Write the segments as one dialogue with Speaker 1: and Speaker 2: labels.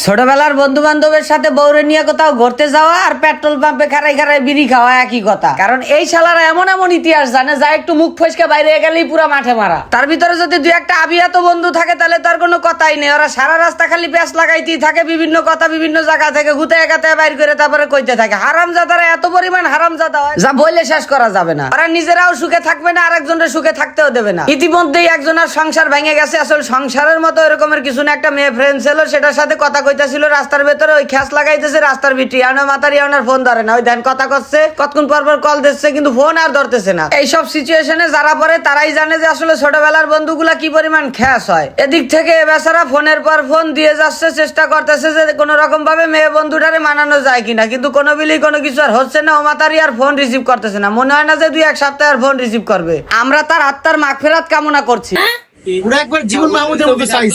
Speaker 1: ছোটবেলার বন্ধু বান্ধবের সাথে বৌরে নিয়ে কোথাও ঘুরতে যাওয়া আর পেট্রোল পাম্পে খারাই খারাই বিড়ি খাওয়া একই কথা। কারণ এই শালারা এমন এমন ইতিহাস জানে, যা একটু মুখ ফসকে বাইরে গেলেই পুরো মাঠে মারা। তার ভিতরে যদি দুই একটা আবিয়াত বন্ধু থাকে, তাহলে তার কোনো কথাই নেই। ওরা সারা রাস্তা খালি প্যাঁচ লাগাইতেই থাকে, বিভিন্ন কথা বিভিন্ন জায়গা থেকে ঘুতে একাতে বাইর করে তারপরে কইতে থাকে। হারাম জাদারা এত পরিমাণ হারাম জাদা হয়, যা বইলে শেষ করা যাবে না। ওরা নিজেরাও সুখে থাকবে না, আরেকজনের সুখে থাকতেও দেবে না। ইতিমধ্যেই একজনের সংসার ভেঙে গেছে, আসলে সংসারের মতো এরকমের কিছু না। একটা মেয়ে ফ্রেন্ড ছিল সেটার সাথে কথা কইতাছিল, রাস্তার ভেতরে ওই খ্যাস লাগাইতেছে, রাস্তার ভিতরে। ইয়ানো মাতার ইয়ানোর ফোন ধরে না। ওই দেন কথা করছে কতক্ষণ পর পর কল দিচ্ছে, কিন্তু ফোন আর ধরতেছে না। এইসব সিচুয়েশনে যারা পরে তারাই জানে যে আসলে ছোটবেলার বন্ধুগুলা কি পরিমাণ খ্যাস হয়। এদিক থেকে এ বেচারা ফোনের পর ফোন দিয়ে যাচ্ছে, চেষ্টা করতেছে যে কোনো রকম ভাবে মেয়ে বন্ধুটারে মানানো যায় কিনা। কিন্তু কোনো বিলি কোনো কিছু আর হচ্ছে না ও মাতারি আর ফোন রিসিভ করতেছে না। মনে হয় না যে দুই এক সপ্তাহ আর ফোন রিসিভ করবে। আমরা তার আত্মার মাগফেরাত কামনা করছি।
Speaker 2: পুরো একবার জীবন মাহমুদের মতো সাইজ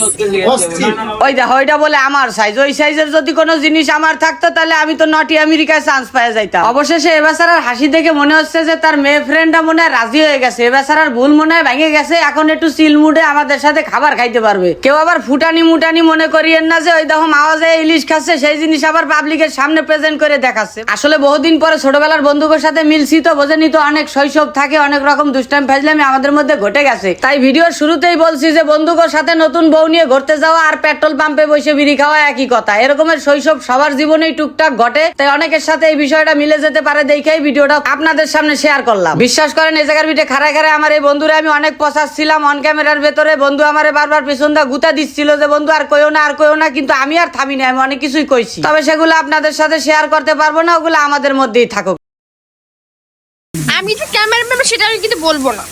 Speaker 2: অস্থির।
Speaker 1: ওই দেখো ওইটা বলে আমার সাইজ ওই সাইজের যদি কোনো জিনিস আমার থাকতো তাহলে আমি তো নটি আমেরিকায় চান্স পেয়ে যাইতাম। অবশেষে এ হাসি দেখে মনে হচ্ছে যে তার মেয়ে ফ্রেন্ডটা মনে হয় রাজি হয়ে গেছে। এ ভুল মনে হয় ভেঙে গেছে। এখন একটু সিল মুডে আমাদের সাথে খাবার খাইতে পারবে। কেউ আবার ফুটানি মুটানি মনে করিয়েন না যে ওই দেখো মাওয়াজে ইলিশ খাচ্ছে সেই জিনিস আবার পাবলিকের সামনে প্রেজেন্ট করে দেখাচ্ছে। আসলে বহুদিন পরে ছোটবেলার বন্ধুদের সাথে মিলছি তো বোঝেনি তো অনেক শৈশব থাকে অনেক রকম দুষ্টাম ফেজলামি আমাদের মধ্যে ঘটে গেছে। তাই ভিডিওর শুরুতেই বলছি যে বন্ধুদের সাথে নতুন বউ নিয়ে ঘুরতে যাওয়া আর পেট্রোল পাম্পে বসে বিড়ি খাওয়া একই কথা। এরকমের শৈশব সবার জীবনেই টুকটাক ঘটে। তাই অনেকের সাথে এই বিষয়টা মিলে যেতে পারে দেখেই ভিডিওটা আপনাদের সামনে শেয়ার করলাম। বিশ্বাস করেন এই জায়গার ভিটে খাড়ায় খাড়ায় আমার এই বন্ধুরা আমি অনেক পচাচ্ছিলাম। অন ক্যামেরার ভেতরে বন্ধু আমারে বারবার পেছন দা গুতা দিচ্ছিল যে, বন্ধু, আর কইও না, আর কইও না, কিন্তু আমি আর থামি না, আমি অনেক কিছুই কইছি। তবে সেগুলো আপনাদের সাথে শেয়ার করতে পারব না, ওগুলো আমাদের মধ্যেই থাকুক।
Speaker 3: আমি যে ক্যামেরাম্যান সেটা আমি কিন্তু বলব না।